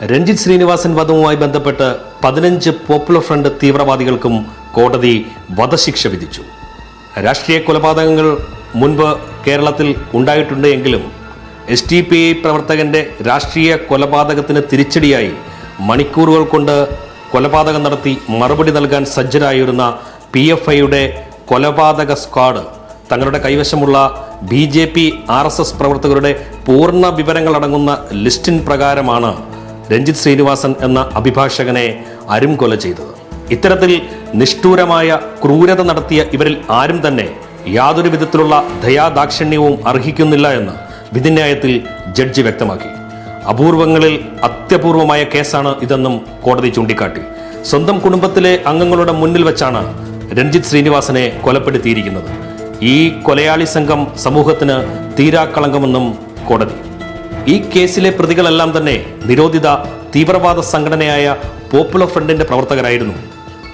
രഞ്ജിത്ത് ശ്രീനിവാസൻ വധവുമായി ബന്ധപ്പെട്ട് പതിനഞ്ച് popular front തീവ്രവാദികൾക്കും കോടതി വധശിക്ഷ വിധിച്ചു. രാഷ്ട്രീയ കൊലപാതകങ്ങൾ മുൻപ് കേരളത്തിൽ ഉണ്ടായിട്ടുണ്ട് എങ്കിലും എസ് ടി പി പ്രവർത്തകന്റെ രാഷ്ട്രീയ കൊലപാതകത്തിന് തിരിച്ചടിയായി മണിക്കൂറുകൾ കൊണ്ട് കൊലപാതകം നടത്തി മറുപടി നൽകാൻ സജ്ജരായിരുന്ന പി എഫ് ഐയുടെ കൊലപാതക സ്ക്വാഡ് തങ്ങളുടെ കൈവശമുള്ള B J P R S S പ്രവർത്തകരുടെ പൂർണ വിവരങ്ങളടങ്ങുന്ന ലിസ്റ്റിൻ പ്രകാരമാണ് രഞ്ജിത്ത് ശ്രീനിവാസൻ എന്ന അഭിഭാഷകനെ അരും കൊല ചെയ്തത്. ഇത്തരത്തിൽ നിഷ്ഠൂരമായ ക്രൂരത നടത്തിയ ഇവരിൽ ആരും തന്നെ യാതൊരു വിധത്തിലുള്ള ദയാദാക്ഷിണ്യവും അർഹിക്കുന്നില്ല എന്ന് വിധിന്യായത്തിൽ ജഡ്ജി വ്യക്തമാക്കി. അപൂർവങ്ങളിൽ അത്യപൂർവമായ കേസാണ് ഇതെന്നും കോടതി ചൂണ്ടിക്കാട്ടി. സ്വന്തം കുടുംബത്തിലെ അംഗങ്ങളുടെ മുന്നിൽ വെച്ചാണ് രഞ്ജിത്ത് ശ്രീനിവാസനെ കൊലപ്പെടുത്തിയിരിക്കുന്നത്. ഈ കൊലയാളി സംഘം സമൂഹത്തിന് തീരാക്കളങ്കമെന്നും കോടതി ഈ കേസിലെ പ്രതികളെല്ലാം തന്നെ നിരോധിത തീവ്രവാദ സംഘടനയായ പോപ്പുലർ ഫ്രണ്ടിന്റെ പ്രവർത്തകരായിരുന്നു.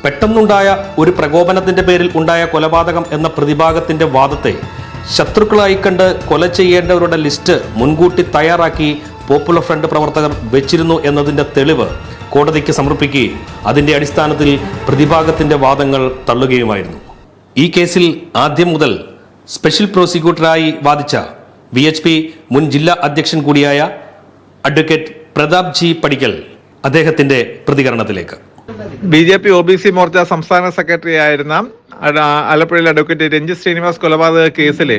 പെട്ടെന്നുണ്ടായ ഒരു പ്രകോപനത്തിന്റെ പേരിൽ ഉണ്ടായ കൊലപാതകം എന്ന പ്രതിഭാഗത്തിന്റെ വാദത്തെ ശത്രുക്കളായി കണ്ട് കൊല ചെയ്യേണ്ടവരുടെ ലിസ്റ്റ് മുൻകൂട്ടി തയ്യാറാക്കി പോപ്പുലർ ഫ്രണ്ട് പ്രവർത്തകർ വെച്ചിരുന്നു എന്നതിന്റെ തെളിവ് കോടതിക്ക് സമർപ്പിക്കുകയും അതിന്റെ അടിസ്ഥാനത്തിൽ പ്രതിഭാഗത്തിന്റെ വാദങ്ങൾ തള്ളുകയുമായിരുന്നു. ഈ കേസിൽ ആദ്യം മുതൽ സ്പെഷ്യൽ പ്രോസിക്യൂട്ടറായി വാദിച്ച വി എച്ച് പി മുൻ ജില്ലാ അധ്യക്ഷൻ കൂടിയായ അഡ്വക്കേറ്റ് പ്രതാപ് ജി പടിക്കൽ അദ്ദേഹത്തിന്റെ പ്രതികരണത്തിലേക്ക്. B J P O B C Morcha സംസ്ഥാന സെക്രട്ടറി ആയിരുന്ന ആലപ്പുഴയിലെ അഡ്വക്കേറ്റ് രഞ്ജിത് ശ്രീനിവാസ് കൊലപാതക കേസിൽ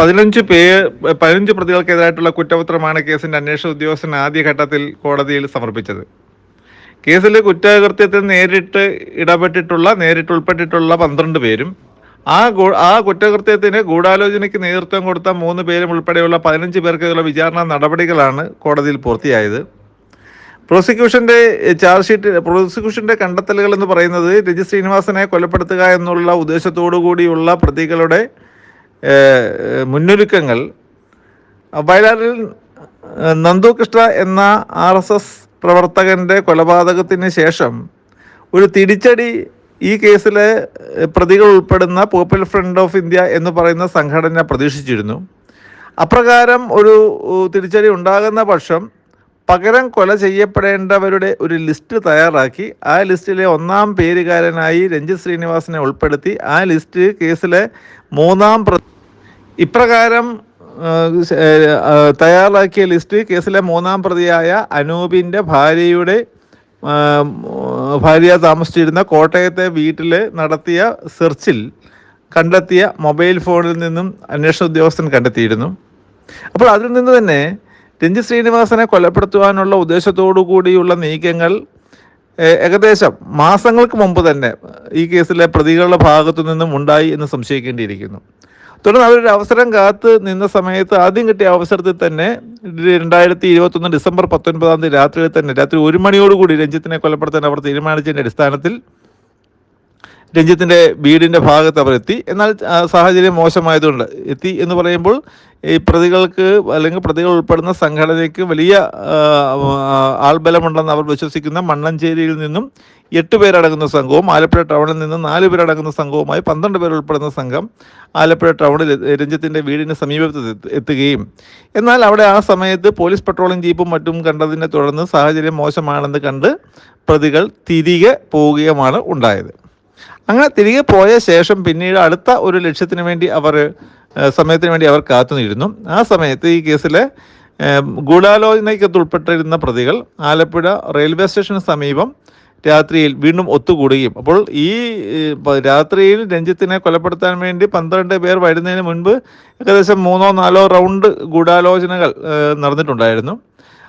പതിനഞ്ച് പേ പതിനഞ്ച് പ്രതികൾക്കെതിരായിട്ടുള്ള കുറ്റപത്രമാണ് കേസിന്റെ അന്വേഷണ ഉദ്യോഗസ്ഥൻ ആദ്യഘട്ടത്തിൽ കോടതിയിൽ സമർപ്പിച്ചത്. കേസിൽ കുറ്റകൃത്യത്തിൽ നേരിട്ട് ഇടപെട്ടിട്ടുള്ള നേരിട്ട് ഉൾപ്പെട്ടിട്ടുള്ള പന്ത്രണ്ട് പേരും ആ ആ കുറ്റകൃത്യത്തിന് ഗൂഢാലോചനയ്ക്ക് നേതൃത്വം കൊടുത്ത മൂന്ന് പേരും ഉൾപ്പെടെയുള്ള പതിനഞ്ച് പേർക്കെതിരെയുള്ള വിചാരണ നടപടികളാണ് കോടതിയിൽ പൂർത്തിയായത്. പ്രോസിക്യൂഷന്റെ ചാർജ് ഷീറ്റ് പ്രോസിക്യൂഷന്റെ കണ്ടെത്തലുകൾ എന്ന് പറയുന്നത് രജി ശ്രീനിവാസനെ കൊലപ്പെടുത്തുക എന്നുള്ള ഉദ്ദേശത്തോടു കൂടിയുള്ള പ്രതികളുടെ മുന്നൊരുക്കങ്ങൾ. വയലാറിൽ നന്ദു കൃഷ്ണ എന്ന ആർ എസ് എസ് പ്രവർത്തകന്റെ കൊലപാതകത്തിന് ശേഷം ഒരു തിരിച്ചടി ഈ കേസിലെ പ്രതികൾ ഉൾപ്പെടുന്ന പോപ്പുലർ ഫ്രണ്ട് ഓഫ് ഇന്ത്യ എന്ന് പറയുന്ന സംഘടന പ്രതീക്ഷിച്ചിരുന്നു. അപ്രകാരം ഒരു തിരിച്ചടി ഉണ്ടാകുന്ന പക്ഷം പകരം കൊല ചെയ്യപ്പെടേണ്ടവരുടെ ഒരു ലിസ്റ്റ് തയ്യാറാക്കി. ആ ലിസ്റ്റിലെ ഒന്നാം പേരുകാരനായി രഞ്ജിത് ശ്രീനിവാസിനെ ഉൾപ്പെടുത്തി. ആ ലിസ്റ്റ് കേസിലെ മൂന്നാം പ്ര ഇപ്രകാരം തയ്യാറാക്കിയ ലിസ്റ്റ് കേസിലെ മൂന്നാം പ്രതിയായ അനൂപിന്റെ ഭാര്യയുടെ ഭാര്യ താമസിച്ചിരുന്ന കോട്ടയത്തെ വീട്ടിൽ നടത്തിയ സെർച്ചിൽ കണ്ടെത്തിയ മൊബൈൽ ഫോണിൽ നിന്നും അന്വേഷണ ഉദ്യോഗസ്ഥൻ കണ്ടെത്തിയിരുന്നു. അപ്പോൾ അതിൽ നിന്ന് തന്നെ രഞ്ജിത് ശ്രീനിവാസനെ കൊലപ്പെടുത്തുവാനുള്ള ഉദ്ദേശത്തോടു കൂടിയുള്ള നീക്കങ്ങൾ ഏകദേശം മാസങ്ങൾക്ക് മുമ്പ് തന്നെ ഈ കേസിലെ പ്രതികളുടെ ഭാഗത്തു നിന്നും ഉണ്ടായി എന്ന് സംശയിക്കേണ്ടിയിരിക്കുന്നു. തുടർന്ന് അവരൊരു അവസരം കാത്ത് നിന്ന സമയത്ത് ആദ്യം കിട്ടിയ അവസരത്തിൽ തന്നെ രണ്ടായിരത്തി ഇരുപത്തൊന്ന് ഡിസംബർ പത്തൊൻപതാം തീയതി രാത്രിയിൽ തന്നെ രാത്രി ഒരു മണിയോടുകൂടി രഞ്ജിത്തിനെ കൊലപ്പെടുത്താൻ അവർ തീരുമാനിച്ചതിന്റെ അടിസ്ഥാനത്തിൽ രഞ്ജിത്തിന്റെ വീടിന്റെ ഭാഗത്ത് അവർ എത്തി. എന്നാൽ സാഹചര്യം മോശമായതുകൊണ്ട് എത്തി എന്ന് പറയുമ്പോൾ ഈ പ്രതികൾക്ക് അല്ലെങ്കിൽ പ്രതികൾ ഉൾപ്പെടുന്ന സംഘടനയ്ക്ക് വലിയ ആൾബലമുണ്ടെന്ന് അവർ വിശ്വസിക്കുന്ന മണ്ണഞ്ചേരിയിൽ നിന്നും എട്ട് പേരടങ്ങുന്ന സംഘവും ആലപ്പുഴ ടൗണിൽ നിന്ന് നാല് പേരടങ്ങുന്ന സംഘവുമായി പന്ത്രണ്ട് പേർ ഉൾപ്പെടുന്ന സംഘം ആലപ്പുഴ ടൗണിൽ രഞ്ജിത്തിന്റെ വീടിന് സമീപത്ത് എത്തുകയും. എന്നാൽ അവിടെ ആ സമയത്ത് പോലീസ് പട്രോളിംഗ് ജീപ്പും മറ്റും കണ്ടതിനെ തുടർന്ന് സാഹചര്യം മോശമാണെന്ന് കണ്ട് പ്രതികൾ തിരികെ പോവുകയുമാണ് ഉണ്ടായത്. അങ്ങനെ തിരികെ പോയ ശേഷം പിന്നീട് അടുത്ത ഒരു ലക്ഷ്യത്തിന് വേണ്ടി അവർ സമയത്തിന് വേണ്ടി അവർ കാത്തുനിരുന്നു ആ സമയത്ത് ഈ കേസിലെ ഗൂഢാലോചനയ്ക്കകത്ത് ഉൾപ്പെട്ടിരുന്ന പ്രതികൾ ആലപ്പുഴ റെയിൽവേ സ്റ്റേഷന് സമീപം രാത്രിയിൽ വീണ്ടും ഒത്തുകൂടുകയും. അപ്പോൾ ഈ രാത്രിയിൽ രഞ്ജിത്തിനെ കൊലപ്പെടുത്താൻ വേണ്ടി പന്ത്രണ്ട് പേർ വരുന്നതിന് മുൻപ് ഏകദേശം മൂന്നോ നാലോ റൗണ്ട് ഗൂഢാലോചനകൾ നടന്നിട്ടുണ്ടായിരുന്നു.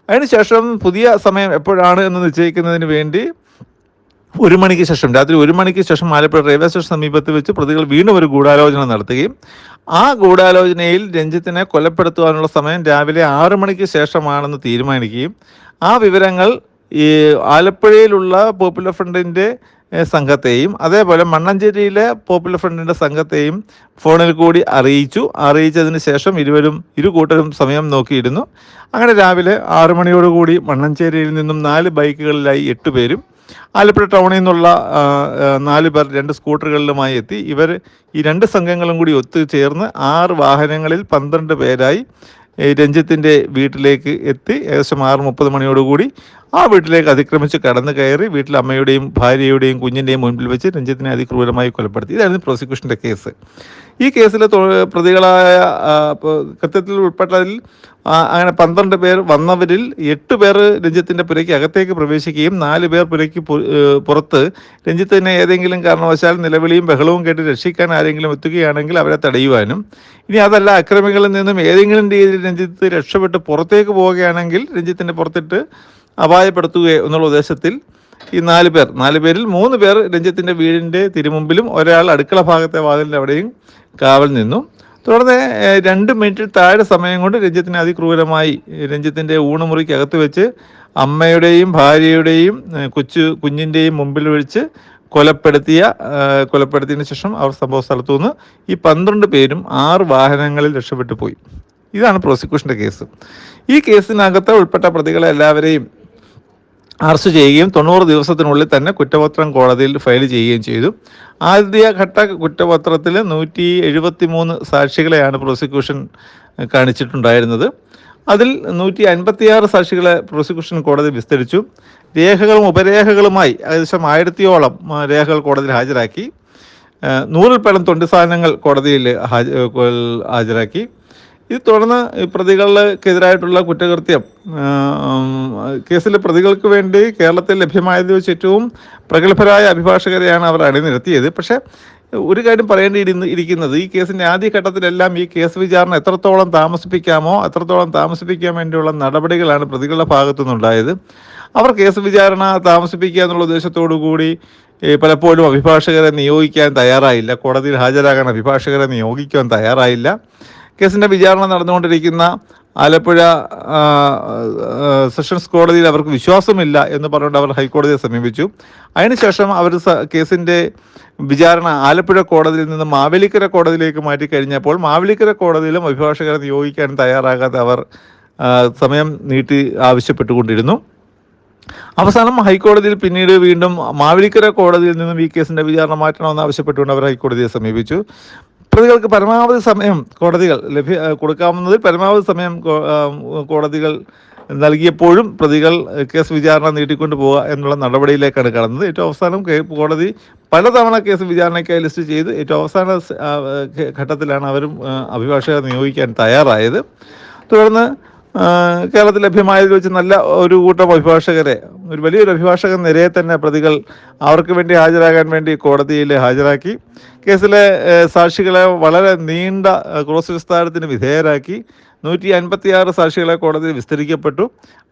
അതിനുശേഷം പുതിയ സമയം എപ്പോഴാണ് എന്ന് നിശ്ചയിക്കുന്നതിന് വേണ്ടി ഒരു മണിക്ക് ശേഷം രാത്രി ഒരു മണിക്ക് ശേഷം ആലപ്പുഴ റെയിൽവേ സ്റ്റേഷൻ സമീപത്ത് വെച്ച് പ്രതികൾ വീണ്ടും ഒരു ഗൂഢാലോചന നടത്തുകയും ആ ഗൂഢാലോചനയിൽ രഞ്ജിത്തിനെ കൊലപ്പെടുത്തുവാനുള്ള സമയം രാവിലെ ആറു മണിക്ക് ശേഷമാണെന്ന് തീരുമാനിക്കുകയും ആ വിവരങ്ങൾ ഈ ആലപ്പുഴയിലുള്ള പോപ്പുലർ ഫ്രണ്ടിന്റെ സംഘത്തെയും അതേപോലെ മണ്ണഞ്ചേരിയിലെ പോപ്പുലർ ഫ്രണ്ടിന്റെ സംഘത്തെയും ഫോണിൽ കൂടി അറിയിച്ചു. അറിയിച്ചതിന് ശേഷം ഇരുവരും ഇരു കൂട്ടരും സമയം നോക്കിയിരുന്നു. അങ്ങനെ രാവിലെ ആറു മണിയോടുകൂടി മണ്ണഞ്ചേരിയിൽ നിന്നും നാല് ബൈക്കുകളിലായി എട്ട് പേരും ആലപ്പുഴ ടൗണിൽ നിന്നുള്ള നാല് പേർ രണ്ട് സ്കൂട്ടറുകളിലുമായി എത്തി. ഇവർ ഈ രണ്ട് സംഘങ്ങളും കൂടി ഒത്തുചേർന്ന് ആറ് വാഹനങ്ങളിൽ പന്ത്രണ്ട് പേരായി രഞ്ജിത്തിന്റെ വീട്ടിലേക്ക് എത്തി. ഏകദേശം ആറ് മുപ്പത് മണിയോടുകൂടി ആ വീട്ടിലേക്ക് അതിക്രമിച്ച് കടന്നു കയറി വീട്ടിൽ അമ്മയുടെയും ഭാര്യയുടെയും കുഞ്ഞിന്റെയും മുൻപിൽ വെച്ച് രഞ്ജിത്തിനെ അതിക്രൂരമായി കൊലപ്പെടുത്തി. ഇതായിരുന്നു പ്രോസിക്യൂഷന്റെ കേസ്. ഈ കേസിൽ പ്രതികളായ കൃത്യത്തിൽ ഉൾപ്പെട്ടതിൽ അങ്ങനെ പന്ത്രണ്ട് പേർ വന്നവരിൽ എട്ട് പേർ രഞ്ജിത്തിന്റെ പുരയ്ക്ക് അകത്തേക്ക് പ്രവേശിക്കുകയും നാല് പേർ പുരയ്ക്ക് പുറത്ത് രഞ്ജിത്തിനെ ഏതെങ്കിലും കാരണവശാൽ നിലവിളിയും ബഹളവും കേട്ട് രക്ഷിക്കാൻ ആരെങ്കിലും എത്തുകയാണെങ്കിൽ അവരെ തടയുവാനും. ഇനി അതല്ല അക്രമികളിൽ നിന്നും ഏതെങ്കിലും രീതിയിൽ രഞ്ജിത്ത് രക്ഷപ്പെട്ട് പുറത്തേക്ക് പോവുകയാണെങ്കിൽ രഞ്ജിത്തിന്റെ പുറത്തിട്ട് അപായപ്പെടുത്തുക എന്നുള്ള ഉദ്ദേശത്തിൽ ഈ നാല് പേർ. നാല് പേരിൽ മൂന്ന് പേർ രഞ്ജിത്തിന്റെ വീടിന്റെ തിരുമുമ്പിലും ഒരാൾ അടുക്കള ഭാഗത്തെ വാതിലിന്റെ അവിടെയും കാവൽ നിന്നു. തുടർന്ന് രണ്ട് മിനിറ്റിൽ താഴെ സമയം കൊണ്ട് രഞ്ജിത്തിനെ അതിക്രൂരമായി രഞ്ജിത്തിന്റെ ഊണുമുറിക്ക് അകത്ത് വെച്ച് അമ്മയുടെയും ഭാര്യയുടെയും കൊച്ചു കുഞ്ഞിന്റെയും മുമ്പിൽ വെച്ച് കൊലപ്പെടുത്തിയ കൊലപ്പെടുത്തിയതിനു ശേഷം അവർ സംഭവ സ്ഥലത്തു നിന്ന് ഈ പന്ത്രണ്ട് പേരും ആറ് വാഹനങ്ങളിൽ രക്ഷപ്പെട്ടു പോയി. ഇതാണ് പ്രോസിക്യൂഷന്റെ കേസ്. ഈ കേസിനകത്ത് ഉൾപ്പെട്ട പ്രതികളെ എല്ലാവരെയും അറസ്റ്റ് ചെയ്യുകയും തൊണ്ണൂറ് ദിവസത്തിനുള്ളിൽ തന്നെ കുറ്റപത്രം കോടതിയിൽ ഫയൽ ചെയ്യുകയും ചെയ്തു. ആദ്യഘട്ട കുറ്റപത്രത്തിൽ നൂറ്റി എഴുപത്തി മൂന്ന് സാക്ഷികളെയാണ് പ്രോസിക്യൂഷൻ കാണിച്ചിട്ടുണ്ടായിരുന്നത്. അതിൽ നൂറ്റി അൻപത്തിയാറ് സാക്ഷികളെ പ്രോസിക്യൂഷൻ കോടതി വിസ്തരിച്ചു. രേഖകളും ഉപരേഖകളുമായി ഏകദേശം ആയിരത്തിയോളം രേഖകൾ കോടതിയിൽ ഹാജരാക്കി. നൂറിൽ പരം തൊണ്ടി സാധനങ്ങൾ കോടതിയിൽ ഹാജ- ഹാജരാക്കി. ഇത് തുടർന്ന് പ്രതികൾക്കെതിരായിട്ടുള്ള കുറ്റകൃത്യം കേസിലെ പ്രതികൾക്ക് വേണ്ടി കേരളത്തിൽ ലഭ്യമായത് വെച്ച് ഏറ്റവും പ്രഗത്ഭരായ അഭിഭാഷകരെയാണ് അവർ അണിനിരത്തിയത്. പക്ഷേ ഒരു കാര്യം പറയേണ്ടി ഇരിക്കുന്നത് ഈ കേസിന്റെ ആദ്യഘട്ടത്തിലെല്ലാം ഈ കേസ് വിചാരണ എത്രത്തോളം താമസിപ്പിക്കാമോ അത്രത്തോളം താമസിപ്പിക്കാൻ വേണ്ടിയുള്ള നടപടികളാണ് പ്രതികളുടെ ഭാഗത്തു നിന്നുണ്ടായത് അവർ കേസ് വിചാരണ താമസിപ്പിക്കുക എന്നുള്ള ഉദ്ദേശത്തോടു കൂടി പലപ്പോഴും അഭിഭാഷകരെ നിയോഗിക്കാൻ തയ്യാറായില്ല. കോടതിയിൽ ഹാജരാകാൻ അഭിഭാഷകരെ നിയോഗിക്കാൻ തയ്യാറായില്ല. കേസിന്റെ വിചാരണ നടന്നുകൊണ്ടിരിക്കുന്ന ആലപ്പുഴ സെഷൻസ് കോടതിയിൽ അവർക്ക് വിശ്വാസമില്ല എന്ന് പറഞ്ഞുകൊണ്ട് അവർ ഹൈക്കോടതിയെ സമീപിച്ചു. അതിനുശേഷം അവർ കേസിന്റെ വിചാരണ ആലപ്പുഴ കോടതിയിൽ നിന്ന് മാവേലിക്കര കോടതിയിലേക്ക് മാറ്റിക്കഴിഞ്ഞപ്പോൾ മാവേലിക്കര കോടതിയിലും അഭിഭാഷകരെ നിയോഗിക്കാൻ തയ്യാറാകാതെ അവർ സമയം നീട്ടി ആവശ്യപ്പെട്ടുകൊണ്ടിരുന്നു. അവസാനം ഹൈക്കോടതിയിൽ പിന്നീട് വീണ്ടും മാവേലിക്കര കോടതിയിൽ നിന്നും ഈ കേസിന്റെ വിചാരണ മാറ്റണമെന്ന് ആവശ്യപ്പെട്ടുകൊണ്ട് അവർ ഹൈക്കോടതിയെ സമീപിച്ചു. പ്രതികൾക്ക് പരമാവധി സമയം കോടതികൾ ലഭ്യ കൊടുക്കാവുന്നതിൽ പരമാവധി സമയം കോടതികൾ നൽകിയപ്പോഴും പ്രതികൾ കേസ് വിചാരണ നീട്ടിക്കൊണ്ടു പോവുക എന്നുള്ള നടപടിയിലേക്കാണ് കടന്നത്. ഏറ്റവും അവസാനം കോടതി പലതവണ കേസ് വിചാരണയ്ക്കായി ലിസ്റ്റ് ചെയ്ത് ഏറ്റവും അവസാന ഘട്ടത്തിലാണ് അവരും അഭിഭാഷകരെ നിയോഗിക്കാൻ തയ്യാറായത്. തുടർന്ന് കേരളത്തിൽ ലഭ്യമായതിൽ വെച്ച് നല്ല ഒരു കൂട്ടം അഭിഭാഷകരെ ഒരു വലിയൊരു അഭിഭാഷക നിരയെ തന്നെ പ്രതികൾ അവർക്ക് വേണ്ടി ഹാജരാകാൻ വേണ്ടി കോടതിയിൽ ഹാജരാക്കി കേസിലെ സാക്ഷികളെ വളരെ നീണ്ട ക്രോസ് വിസ്താരത്തിന് വിധേയരാക്കി നൂറ്റി അൻപത്തിയാറ് സാക്ഷികളെ കോടതി വിസ്തരിക്കപ്പെട്ടു.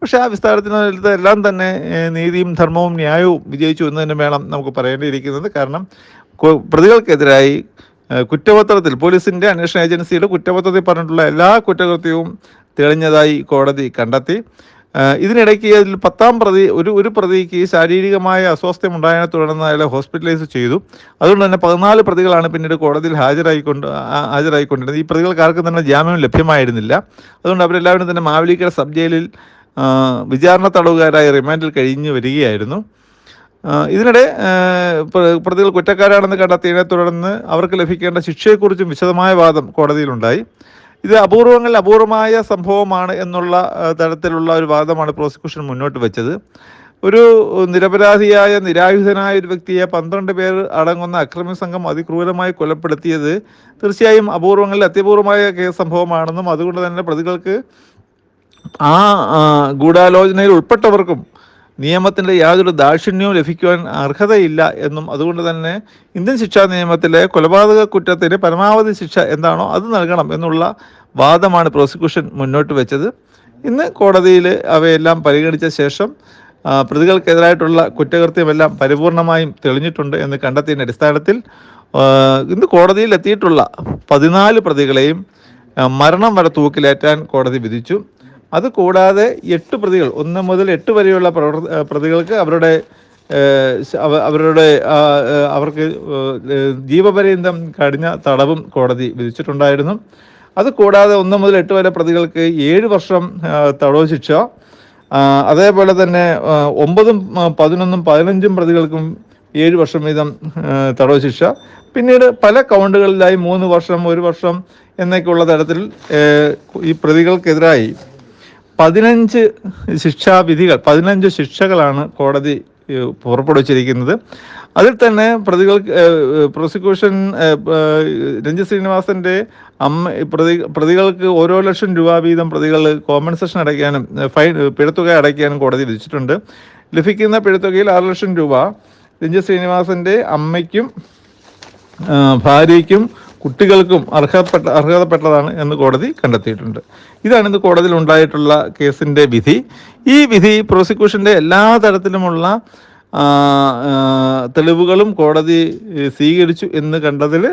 പക്ഷേ ആ വിസ്താരത്തിനകത്ത് എല്ലാം തന്നെ നീതിയും ധർമ്മവും ന്യായവും വിജയിച്ചു എന്ന് തന്നെ വേണം നമുക്ക് പറയേണ്ടിയിരിക്കുന്നത്. കാരണം പ്രതികൾക്കെതിരായി കുറ്റപത്രത്തിൽ പോലീസിന്റെ അന്വേഷണ ഏജൻസിയുടെ കുറ്റപത്രത്തിൽ പറഞ്ഞിട്ടുള്ള എല്ലാ കുറ്റകൃത്യവും തെളിഞ്ഞതായി കോടതി കണ്ടെത്തി. ഇതിനിടയ്ക്ക് അതിൽ പത്താം പ്രതി ഒരു ഒരു പ്രതിക്ക് ശാരീരികമായ അസ്വാസ്ഥ്യം ഉണ്ടായതിനെ തുടർന്ന് അയാളെ ഹോസ്പിറ്റലൈസ് ചെയ്തു. അതുകൊണ്ട് തന്നെ പതിനാല് പ്രതികളാണ് പിന്നീട് കോടതിയിൽ ഹാജരായിക്കൊണ്ട് ഹാജരായിക്കൊണ്ടിരുന്നത്. ഈ പ്രതികൾക്ക് ആർക്കും തന്നെ ജാമ്യം ലഭ്യമായിരുന്നില്ല. അതുകൊണ്ട് അവരെല്ലാവരും തന്നെ മാവലിക്കര സബ് ജയിലിൽ വിചാരണ തടവുകാരായി റിമാൻഡിൽ കഴിഞ്ഞു വരികയായിരുന്നു. ഇതിനിടെ പ്രതികൾ കുറ്റക്കാരാണെന്ന് കണ്ടെത്തിയതിനെ തുടർന്ന് അവർക്ക് ലഭിക്കേണ്ട ശിക്ഷയെക്കുറിച്ചും വിശദമായ വാദം കോടതിയിലുണ്ടായി. ഇത് അപൂർവങ്ങളിൽ അപൂർവമായ സംഭവമാണ് എന്നുള്ള തരത്തിലുള്ള ഒരു വാദമാണ് പ്രോസിക്യൂഷൻ മുന്നോട്ട് വെച്ചത്. ഒരു നിരപരാധിയായ നിരായുധനായ ഒരു വ്യക്തിയെ പന്ത്രണ്ട് പേർ അടങ്ങുന്ന അക്രമി സംഘം അതിക്രൂരമായി കൊലപ്പെടുത്തിയത് തീർച്ചയായും അപൂർവങ്ങളിൽ അത്യപൂർവമായ കേസ് സംഭവമാണെന്നും അതുകൊണ്ട് തന്നെ പ്രതികൾക്ക് ആ, ഗൂഢാലോചനയിൽ ഉൾപ്പെട്ടവർക്കും നിയമത്തിന്റെ യാതൊരു ദാക്ഷിണ്യവും ലഭിക്കുവാൻ അർഹതയില്ല എന്നും അതുകൊണ്ട് തന്നെ ഇന്ത്യൻ ശിക്ഷാ നിയമത്തിലെ കൊലപാതക കുറ്റത്തിന് പരമാവധി ശിക്ഷ എന്താണോ അത് നൽകണം എന്നുള്ള വാദമാണ് പ്രോസിക്യൂഷൻ മുന്നോട്ട് വെച്ചത്. ഇന്ന് കോടതിയിൽ അവയെല്ലാം പരിഗണിച്ച ശേഷം പ്രതികൾക്കെതിരായിട്ടുള്ള കുറ്റകൃത്യമെല്ലാം പരിപൂർണമായും തെളിഞ്ഞിട്ടുണ്ട് എന്ന് കണ്ടെത്തിയതിന്റെ അടിസ്ഥാനത്തിൽ ഇന്ന് കോടതിയിൽ എത്തിയിട്ടുള്ള പതിനാല് പ്രതികളെയും മരണം വരെ തൂക്കിലേറ്റാൻ കോടതി വിധിച്ചു. അത് കൂടാതെ എട്ട് പ്രതികൾ ഒന്ന് മുതൽ എട്ട് വരെയുള്ള പ്രതികൾക്ക് അവരുടെ അവരുടെ അവർക്ക് ജീവപര്യന്തം കഴിഞ്ഞ തടവും കോടതി വിധിച്ചിട്ടുണ്ടായിരുന്നു. അത് കൂടാതെ ഒന്ന് മുതൽ എട്ട് വരെ പ്രതികൾക്ക് ഏഴ് വർഷം തടവ് ശിക്ഷ. അതേപോലെ തന്നെ ഒമ്പതും പതിനൊന്നും പതിനഞ്ചും പ്രതികൾക്കും ഏഴ് വർഷം വീതം തടവ് ശിക്ഷ. പിന്നീട് പല കൗണ്ടുകളിലായി മൂന്ന് വർഷം ഒരു വർഷം എന്നൊക്കെയുള്ള തരത്തിൽ ഈ പ്രതികൾക്കെതിരായി പതിനഞ്ച് ശിക്ഷാവിധികൾ പതിനഞ്ച് ശിക്ഷകളാണ് കോടതി പുറപ്പെടുവിച്ചിരിക്കുന്നത്. അതിൽ തന്നെ പ്രതികൾ പ്രോസിക്യൂഷൻ രഞ്ജിത് ശ്രീനിവാസന്റെ അമ്മ പ്രതി പ്രതികൾക്ക് ഓരോ ലക്ഷം രൂപ വീതം പ്രതികൾ കോമ്പൻസേഷൻ അടയ്ക്കാനും ഫൈൻ പിഴത്തുക അടയ്ക്കാനും കോടതി വിധിച്ചിട്ടുണ്ട്. ലഭിക്കുന്ന പിഴത്തുകയിൽ ആറ് ലക്ഷം രൂപ രഞ്ജിത് ശ്രീനിവാസന്റെ അമ്മയ്ക്കും ഭാര്യയ്ക്കും കുട്ടികൾക്കും അർഹപ്പെട്ട അർഹതപ്പെട്ടതാണ് എന്ന് കോടതി കണ്ടെത്തിയിട്ടുണ്ട്. ഇതാണ് ഇന്ന് കോടതിയിൽ ഉണ്ടായിട്ടുള്ള കേസിന്റെ വിധി. ഈ വിധി പ്രോസിക്യൂഷന്റെ എല്ലാ തരത്തിലുമുള്ള തെളിവുകളും കോടതി സ്വീകരിച്ചു എന്ന് കണ്ടതിൽ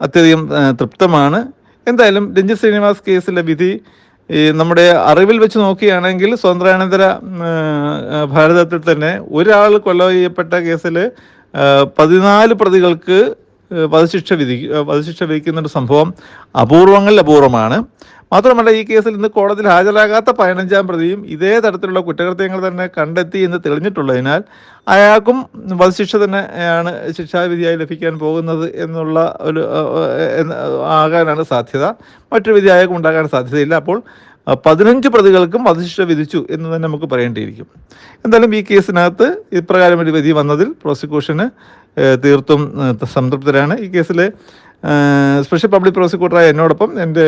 അത്യധികം തൃപ്തമാണ്. എന്തായാലും രഞ്ജിത് ശ്രീനിവാസ് കേസിലെ വിധി നമ്മുടെ അറിവിൽ വെച്ച് നോക്കുകയാണെങ്കിൽ സ്വാതന്ത്ര്യാനന്തര ഉം, ഭാരതത്തിൽ തന്നെ ഒരാൾ കൊല ചെയ്യപ്പെട്ട കേസിൽ പതിനാല് പ്രതികൾക്ക് വധശിക്ഷ വിധി വധശിക്ഷ വിധിക്കുന്ന സംഭവം അപൂർവങ്ങളിൽ അപൂർവമാണ്. മാത്രമല്ല ഈ കേസിൽ ഇന്ന് കോടതിയിൽ ഹാജരാകാത്ത പതിനഞ്ചാം പ്രതിയും ഇതേ തരത്തിലുള്ള കുറ്റകൃത്യങ്ങൾ തന്നെ കണ്ടെത്തി എന്ന് തെളിഞ്ഞിട്ടുള്ളതിനാൽ അയാൾക്കും വധശിക്ഷ തന്നെയാണ് ശിക്ഷാവിധിയായി ലഭിക്കാൻ പോകുന്നത് എന്നുള്ള ഒരു ആകാനാണ് സാധ്യത. മറ്റൊരു വിധി അയാൾക്കും ഉണ്ടാകാൻ സാധ്യതയില്ല. അപ്പോൾ പതിനഞ്ച് പ്രതികൾക്കും വധശിക്ഷ വിധിച്ചു എന്ന് തന്നെ നമുക്ക് പറയേണ്ടിയിരിക്കും. എന്തായാലും ഈ കേസിനകത്ത് ഇപ്രകാരം ഒരു വിധി വന്നതിൽ പ്രോസിക്യൂഷന് തീർത്തും സംതൃപ്തരാണ്. ഈ കേസിൽ സ്പെഷ്യൽ പബ്ലിക് പ്രോസിക്യൂട്ടറായ എന്നോടൊപ്പം എന്റെ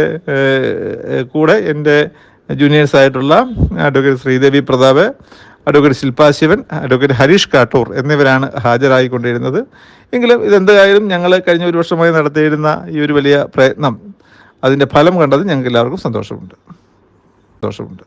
കൂടെ എന്റെ ജൂനിയേഴ്സ് ആയിട്ടുള്ള advocate Sreedevi Pratap advocate Shilpa Shivan advocate Harish Kattoor എന്നിവരാണ് ഹാജരായിക്കൊണ്ടിരുന്നത്. എങ്കിലും ഇതെന്തായാലും ഞങ്ങൾ കഴിഞ്ഞ ഒരു വർഷമായി നടത്തിയിരുന്ന ഈ ഒരു വലിയ പ്രയത്നം അതിന്റെ ഫലം കണ്ടത് ഞങ്ങൾക്ക് എല്ലാവർക്കും സന്തോഷമുണ്ട്. സന്തോഷമുണ്ട്